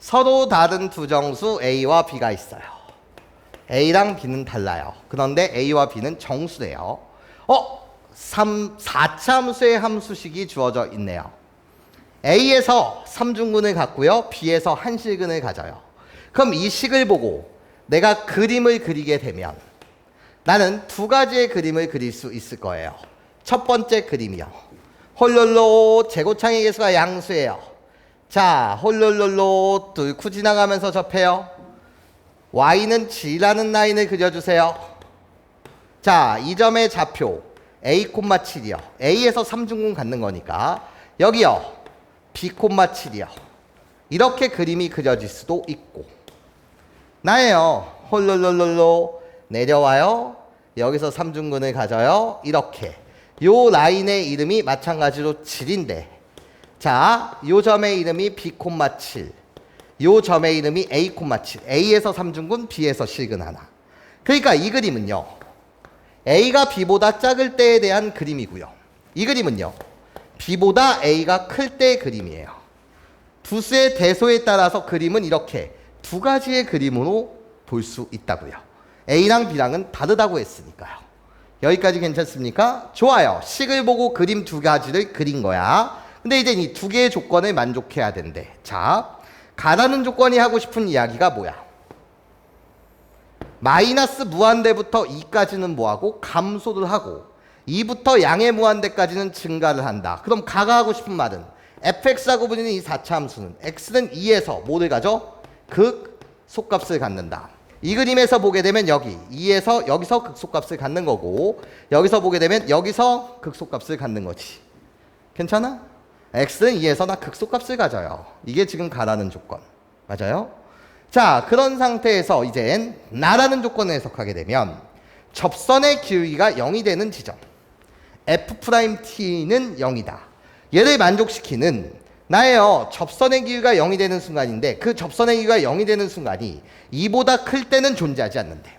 서로 다른 두 정수 A와 B가 있어요. A랑 B는 달라요. 그런데 A와 B는 정수래요. 어? 3, 4차 함수의 함수식이 주어져 있네요. A에서 3중근을 갖고요. B에서 한실근을 가져요. 그럼 이 식을 보고 내가 그림을 그리게 되면 나는 두 가지의 그림을 그릴 수 있을 거예요. 첫 번째 그림이요. 홀롤로 제곱창의 개수가 양수예요. 자, 홀롤롤로 뚫고 지나가면서 접해요. y는 g라는 라인을 그려주세요. 자, 이 점의 좌표 a, 7이요. a에서 3중근 갖는 거니까 여기요. b, 7이요. 이렇게 그림이 그려질 수도 있고 나예요. 홀롤롤롤로 내려와요. 여기서 3중근을 가져요. 이렇게 요 라인의 이름이 마찬가지로 7인데 자, 요 점의 이름이 b, 7. 요 점의 이름이 a, 7. a에서 3중근, b에서 실근 하나. 그러니까 이 그림은요. a가 b보다 작을 때에 대한 그림이고요. 이 그림은요. b보다 a가 클 때의 그림이에요. 두 수의 대소에 따라서 그림은 이렇게 두 가지의 그림으로 볼 수 있다고요. A랑 B랑은 다르다고 했으니까요. 여기까지 괜찮습니까? 좋아요. 식을 보고 그림 두 가지를 그린 거야. 근데 이제 이 두 개의 조건을 만족해야 된대. 자, 가라는 조건이 하고 싶은 이야기가 뭐야? 마이너스 무한대부터 2까지는 뭐하고? 감소를 하고 2부터 양의 무한대까지는 증가를 한다. 그럼 가가 하고 싶은 말은 fx하고 불리는 이 4차 함수는 x는 2에서 뭐를 가져? 극 속값을 갖는다. 이 그림에서 보게 되면 여기 2에서 여기서 극속값을 갖는 거고 여기서 보게 되면 여기서 극속값을 갖는 거지. 괜찮아? X는 2에서 나 극속값을 가져요. 이게 지금 가라는 조건. 맞아요? 자, 그런 상태에서 이젠 나라는 조건을 해석하게 되면 접선의 기울기가 0이 되는 지점. f't는 0이다. 얘를 만족시키는 나예요. 접선의 기울기가 0이 되는 순간인데 그 접선의 기울기가 0이 되는 순간이 2보다 클 때는 존재하지 않는데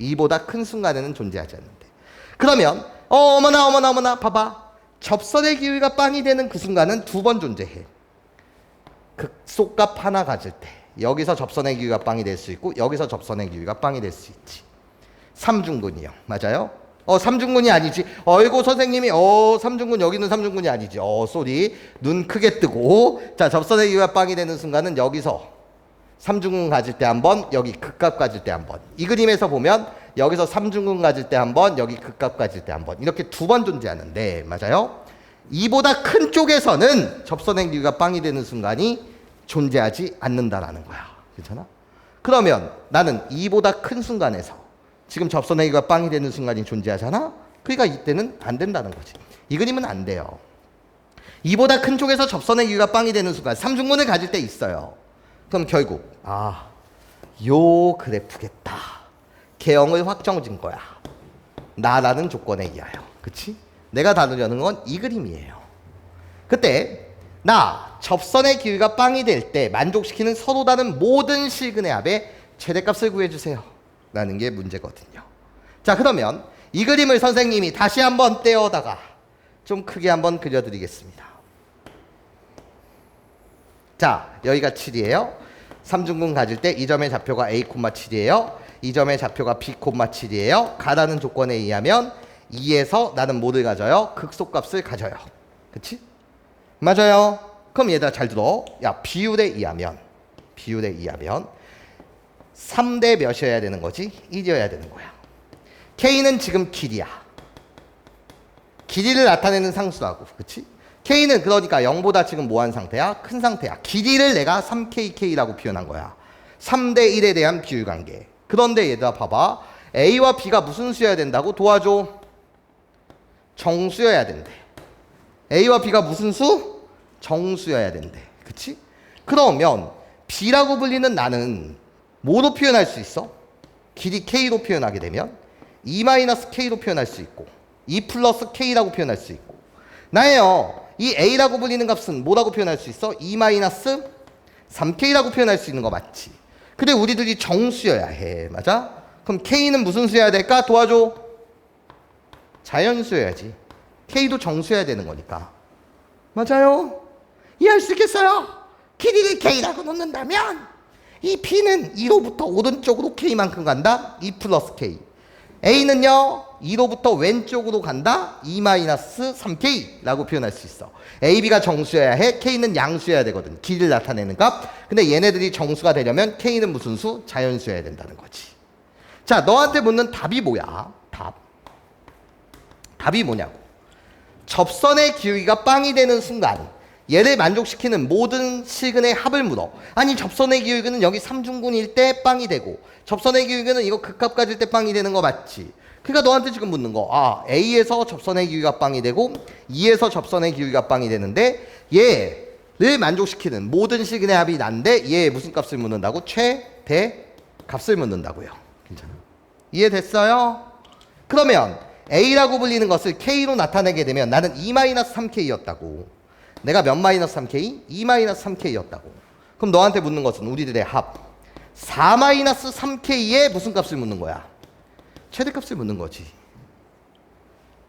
2보다 큰 순간에는 존재하지 않는데 그러면 어, 어머나 어머나 어머나 봐봐. 접선의 기울기가 빵이 되는 그 순간은 두 번 존재해. 극속값 하나 가질 때 여기서 접선의 기울기가 빵이 될 수 있고 여기서 접선의 기울기가 빵이 될 수 있지. 삼중근이요. 맞아요? 어, 삼중근이 아니지. 어이고 선생님이 어, 삼중근 여기는 삼중근이 아니지. 어, 쏘리. 눈 크게 뜨고 자, 접선의 기울기가 빵이 되는 순간은 여기서 삼중근 가질 때 한 번, 여기 극값 가질 때 한 번. 이 그림에서 보면 여기서 삼중근 가질 때 한 번, 여기 극값 가질 때 한 번. 이렇게 두 번 존재하는데 맞아요? 이보다 큰 쪽에서는 기울기가 빵이 되는 순간이 존재하지 않는다라는 거야. 괜찮아? 그러면 나는 이보다 큰 순간에서 지금 접선의 기가 빵이 되는 순간이 존재하잖아? 그러니까 이때는 안 된다는 거지. 이 그림은 안 돼요. 이보다 큰 쪽에서 접선의 기가 빵이 되는 순간 삼중근을 가질 때 있어요. 그럼 결국 아, 요 그래프겠다. 개형을 확정진 거야. 나라는 조건에 의하여. 그치? 내가 다루려는 건 이 그림이에요. 그때 나 접선의 기울기가 빵이 될 때 만족시키는 서로 다른 모든 실근의 합의 최대값을 구해주세요. 라는 게 문제거든요. 자 그러면 이 그림을 선생님이 다시 한번 떼어다가 좀 크게 한번 그려드리겠습니다. 자 여기가 7이에요. 삼중근 가질 때 이 점의 좌표가 a, 7이에요. 이 점의 좌표가 b, 7이에요. 가라는 조건에 의하면 2에서 나는 뭐를 가져요? 극속값을 가져요. 그치? 맞아요. 그럼 얘들아 잘 들어. 야 비율에 의하면 비율에 의하면 3대 몇이어야 되는 거지? 1이어야 되는 거야. K는 지금 길이야. 길이를 나타내는 상수라고. 그치? K는 그러니까 0보다 지금 뭐한 상태야? 큰 상태야. 길이를 내가 3KK라고 표현한 거야. 3대 1에 대한 비율 관계. 그런데 얘들아 봐봐. A와 B가 무슨 수여야 된다고? 도와줘. 정수여야 된대. A와 B가 무슨 수? 정수여야 된대. 그치? 그러면 B라고 불리는 나는 뭐로 표현할 수 있어? 길이 K로 표현하게 되면 2-K로 표현할 수 있고 2 플러스 K라고 표현할 수 있고 나예요. 이 A라고 불리는 값은 뭐라고 표현할 수 있어? 2-3K라고 표현할 수 있는 거 맞지? 근데 우리들이 정수여야 해. 맞아? 그럼 K는 무슨 수여야 될까? 도와줘. 자연수여야지. K도 정수여야 되는 거니까. 맞아요? 이해할 수 있겠어요? 길이를 k라고 놓는다면 이 b는 2로부터 오른쪽으로 k만큼 간다. 2 플러스 k. a는요 2로부터 왼쪽으로 간다. 2 마이너스 3k라고 표현할 수 있어. a, b가 정수여야 해. k는 양수여야 되거든. 길이를 나타내는 값. 근데 얘네들이 정수가 되려면 k는 무슨 수? 자연수여야 된다는 거지. 자, 너한테 묻는 답이 뭐야? 답. 답이 뭐냐고. 접선의 기울기가 빵이 되는 순간 얘를 만족시키는 모든 실근의 합을 물어. 아니 접선의 기울기는 여기 삼중근일 때 빵이 되고 접선의 기울기는 이거 극합 가질 때 빵이 되는 거 맞지? 그러니까 너한테 지금 묻는 거. 아 A에서 접선의 기울기가 빵이 되고 E에서 접선의 기울기가 빵이 되는데 얘를 만족시키는 모든 실근의 합이 난데 얘 무슨 값을 묻는다고? 최대 값을 묻는다고요. 괜찮아? 이해됐어요? 그러면 A라고 불리는 것을 K로 나타내게 되면 나는 2-3K였다고. 내가 몇 마이너스 3K? 2-3K였다고. 그럼 너한테 묻는 것은 우리들의 합. 4-3K에 무슨 값을 묻는 거야? 최대값을 묻는 거지.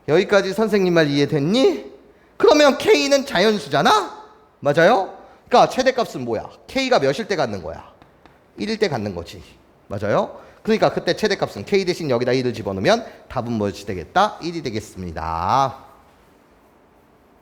여기까지 선생님 말 이해됐니? 그러면 K는 자연수잖아? 맞아요? 그러니까 최대값은 뭐야? K가 몇일 때 갖는 거야? 1일 때 갖는 거지. 맞아요? 그러니까 그때 최대값은 K 대신 여기다 1을 집어넣으면 답은 무엇이 되겠다? 1이 되겠습니다.